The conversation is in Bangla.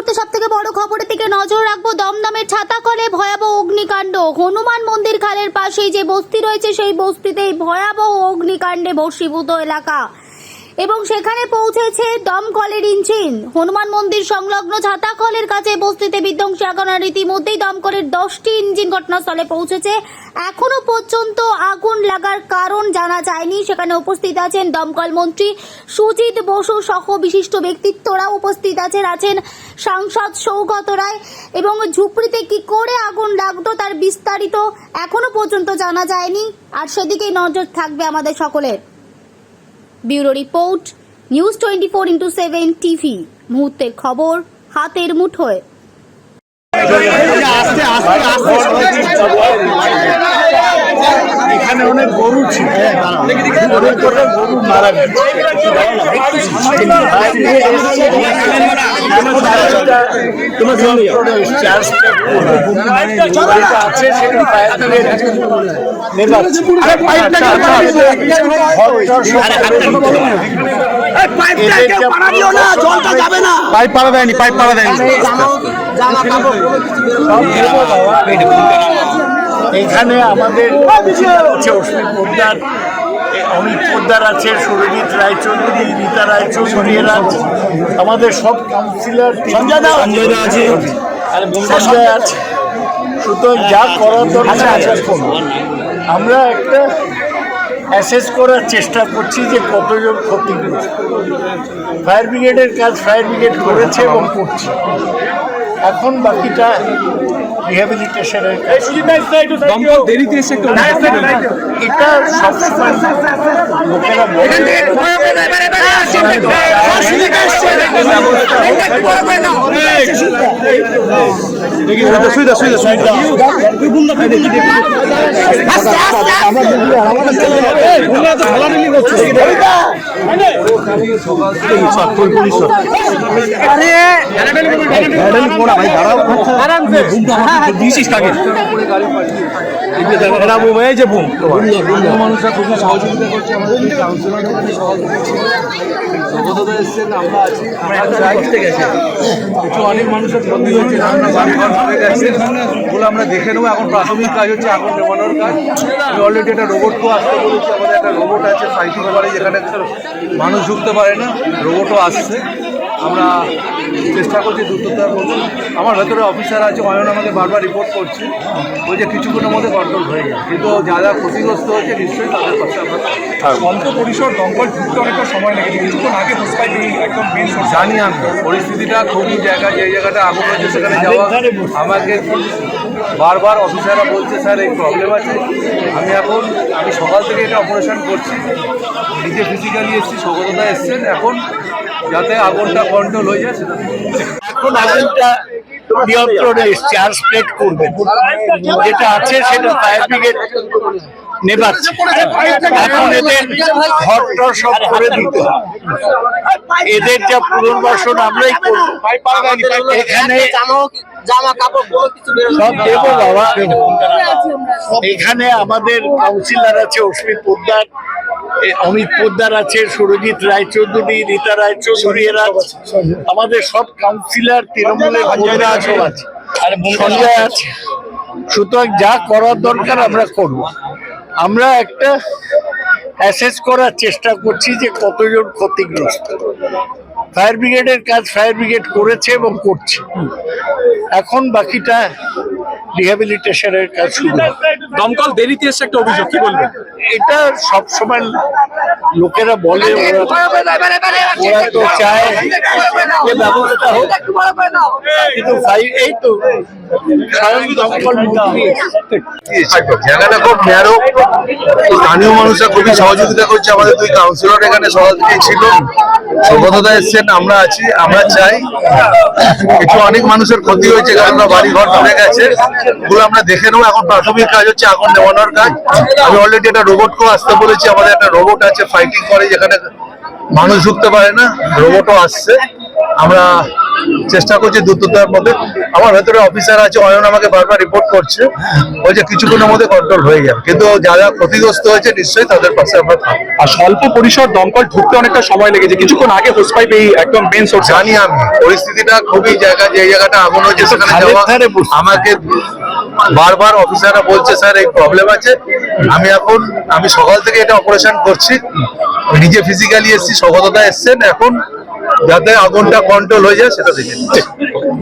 মুহূর্তে সব থেকে বড় খবরের দিকে নজর রাখব। দমদমের ছাতাকলে ভয়াবহ অগ্নিকাণ্ড। হনুমান মন্দির খালের পাশেই যে বস্তি রয়েছে, সেই বস্তিতেই ভয়াবহ অগ্নিকাণ্ডে ভস্মীভূত এলাকা। এবং সেখানে পৌঁছেছে দমকলের ইঞ্জিন। হনুমান মন্দির সংলগ্ন ছাতাকলের কাছে বস্তিতে বিধ্বংসী আগুন আর ইতিমধ্যেই দমকলের দশটি ইঞ্জিন ঘটনাস্থলে পৌঁছেছে। এখনও পর্যন্ত আগুন লাগার কারণ জানা যায়নি। সেখানে উপস্থিত আছেন দমকল মন্ত্রী সুজিত বসু সহ বিশিষ্ট ব্যক্তিত্বরা উপস্থিত আছেন আছেন সাংসদ সৌগত রায়। এবং ঝুপড়িতে কি করে আগুন লাগতো তার বিস্তারিত এখনও পর্যন্ত জানা যায়নি। আর সেদিকেই নজর থাকবে আমাদের সকলের। Bureau report news twenty four into seven TV মুহূর্তের খবর হাতের মুঠোয় এখানে অনেক গরু ছিল গরু মারা পাইপ পাড়া দেয়নি পাইপ পাড়া দেয়নি। এখানে আমাদের আছে অশ্বিন পোদ্দার অমিত পোদ্দার আছে সুরজিৎ রায়চৌধুরী রীতা রায়চৌধুরী এরা আছে। আমাদের সব কাউন্সিলর সঞ্জয় দা আছে সঞ্জয় আছে সুতরাং যা করার দরকার আছে করব। আমরা একটা অ্যাসেস করার চেষ্টা করছি যে কতজন ক্ষতিগ্রস্ত ফায়ার ব্রিগেডের কাজ ফায়ার ব্রিগেড করেছে এবং করছে এখন বাকিটা রিহ্যাবিলিটেশনের দমকল দেরিতে এসে একটু এটা সবসময় লোকেরা বলে সুবিধা সুবিধা সুবিধা দিয়েছিস কাকে এটা বুম এই যে বুম। মানুষরা খুবই সহযোগিতা করছে আমাদের কাউন্সিলর এখানে সহযোগিতা সহযোগিতা এসছেন আমরা আছি। আমরা কিছু অনেক মানুষের হচ্ছে বাড়ি ভরে গেছে। ওগুলো আমরা দেখে নেব। এখন প্রাথমিক কাজ হচ্ছে আগুন নেমানোর কাজ। অলরেডি একটা রোবটকেও আসতে বলেছি আমাদের একটা রোবট আছে সাইটিং পারে যেখানে মানুষ ঢুকতে পারে না। রোবটও আসছে। আমরা চেষ্টা করছি দ্রুততার মধ্যে। আমার ভেতরে অফিসার আছে অয়ন আমাকে বারবার রিপোর্ট করছে। ওই যে কিছুক্ষণের মধ্যে কন্ট্রোল হয়ে যায় কিন্তু যা যা ক্ষতিগ্রস্ত হয়েছে নিশ্চয়ই তাদের পাশে আমরা। অল্প পরিসর দমকল ঢুকতে অনেকটা সময় লেগেছে। কিছুক্ষণ আগে হোসপাইল একদম মেন জানি আমি। পরিস্থিতিটা খুবই জায়গা যে জায়গাটা আগুন হয়েছে সেখানে যাওয়া আমাকে বারবার অফিসাররা বলছে স্যার এই প্রবলেম আছে। আমি এখন আমি সকাল থেকে এটা অপারেশন করছি। নিজে ফিজিক্যালি এসেছি সগততা এসছেন। এখন যাতে আগুনটা কন্ট্রোল হয়ে যায় এখন আগুনটা নিয়ন্ত্রণে এসছে, আর স্প্রেড করবে যেটা আছে সেটা ফায়ার ব্রিগেড এখন আমাদের কাউন্সিলর আছে অশ্বিন পোদ্দার অমিত পোদ্দার আছে সুরজিৎ রায়চৌধুরী রীতা রায়চৌধুরী এরা আমাদের সব কাউন্সিলর তৃণমূলের মহিলা আছে আছে। সঞ্জয় আছে সুতরাং যা করার দরকার আমরা করব। আমরা একটা অ্যাসেস করার চেষ্টা করছি যে কতজন ক্ষতিগ্রস্ত। ফায়ার ব্রিগেডের কাজ ফায়ার ব্রিগেড করেছে এবং করছে। এখন বাকিটা রিহ্যাবিলিটেশনের কাজ শুরু দমকল দেরিতে এসে একটা অভিযোগ কি বলবেন? এটা সবসময় লোকেরা বলে ওরা তো চায় যে ব্যবস্থা হোক। কিন্তু এই তো জায়গাটা খুব ন্যারো স্থানীয় মানুষরা খুবই সহযোগিতা করছে। আমাদের দুই কাউন্সিলর এখানে সহযোগিতা ছিল সৌগতদা এসছেন, আমরা আছি, আমরা চাই। কিছু অনেক মানুষের ক্ষতি হয়েছে, কারণ বাড়ি ঘর ধরে গেছে। ওগুলো আমরা দেখে নেব। এখন প্রাথমিক কাজ হচ্ছে আগুন নেওয়ানোর কাজ। আমি অলরেডি একটা রোবটকেও আসতে বলেছি, আমাদের একটা রোবট আছে ফাইটিং করে, যেখানে মানুষ ঢুকতে পারে না রোবটও আসছে। আমরা চেষ্টা করছি দ্রুততার মধ্যে। আমার ভেতরে অফিসার আছে অয়ন আমাকে বারবার রিপোর্ট করছে। বলছে কিছুক্ষণের মধ্যে কন্ট্রোল হয়ে যাবে। কিন্তু যারা ক্ষতিগ্রস্ত হয়েছে নিশ্চয়ই তাদের পাশে আমরা থাকব। আর স্বল্প পরিসর দমকল ঢুকতে অনেকটা সময় লেগেছে। কিছুক্ষণ আগে হোস পাইপ এই একদম মেন সোর্স জানি আমি। পরিস্থিতিটা খুবই জায়গা যে জায়গাটা আগুন হয়েছে সেখানে যাওয়া আমাকে বারবার অফিসাররা বলছে স্যার এই প্রবলেম আছে। আমি এখন আমি সকাল থেকে এটা অপারেশন করছি। নিজে ফিজিক্যালি এসেছি সগতদা এসছেন। এখন যাতে আগুনটা কন্ট্রোল হয়ে যায় সেটা দেখে।